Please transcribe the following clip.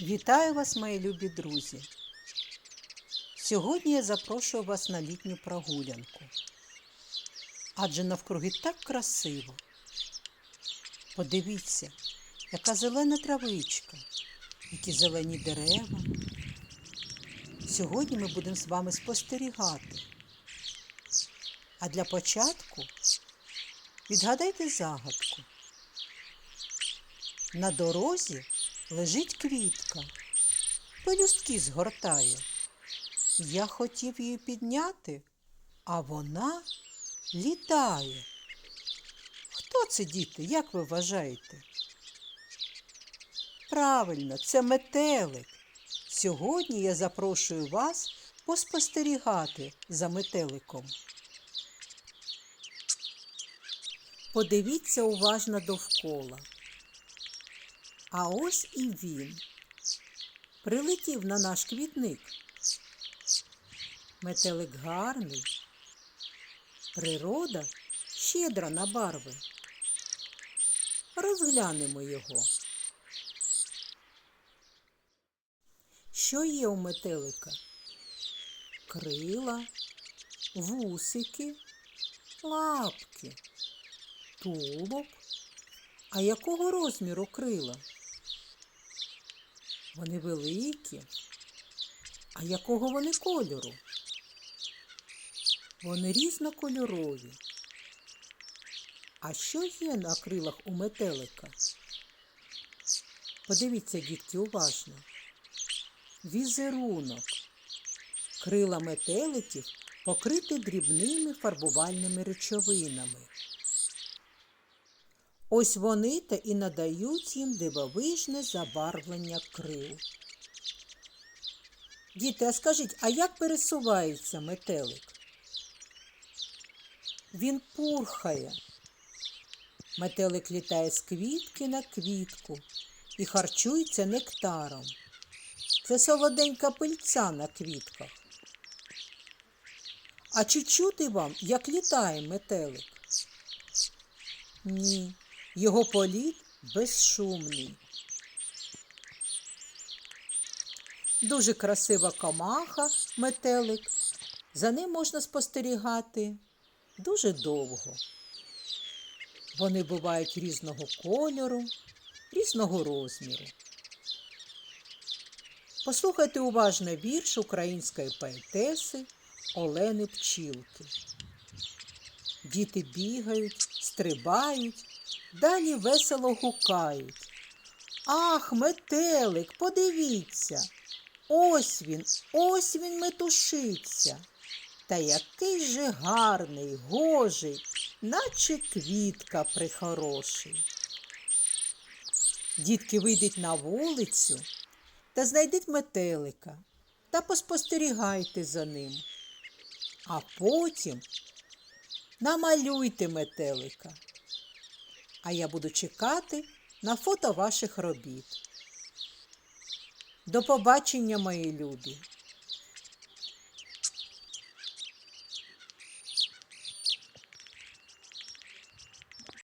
Вітаю вас, мої любі друзі! Сьогодні я запрошую вас на літню прогулянку. Адже навкруги так красиво. Подивіться, яка зелена травичка, які зелені дерева. Сьогодні ми будемо з вами спостерігати. А для початку відгадайте загадку. На дорозі лежить квітка, пелюстки згортає. Я хотів її підняти, а вона літає. Хто це, діти, як ви вважаєте? Правильно, це метелик. Сьогодні я запрошую вас поспостерігати за метеликом. Подивіться уважно довкола. А ось і він. Прилетів на наш квітник. Метелик гарний. Природа щедра на барви. Розглянемо його. Що є у метелика? Крила, вусики, лапки, тулуб. А якого розміру крила? Вони великі. А якого вони кольору? Вони різнокольорові. А що є на крилах у метелика? Подивіться, дітки, уважно. Візерунок. Крила метеликів покриті дрібними фарбувальними речовинами. Ось вони та і надають їм дивовижне забарвлення крил. Діти, а скажіть, а як пересувається метелик? Він пурхає. Метелик літає з квітки на квітку і харчується нектаром. Це солоденька пильця на квітках. А чи чути вам, як літає метелик? Ні, його політ безшумний. Дуже красива комаха, метелик. За ним можна спостерігати дуже довго. Вони бувають різного кольору, різного розміру. Послухайте уважно вірш української поетеси Олени Пчілки. Діти бігають, стрибають, далі весело гукають. Ах, метелик, подивіться. Ось він, ось він метушиться. Та який же гарний, гожий, наче квітка прихороший. Дітки вийдуть на вулицю та знайдіть метелика та поспостерігайте за ним. А потім намалюйте метелика. А я буду чекати на фото ваших робіт. До побачення, мої любі!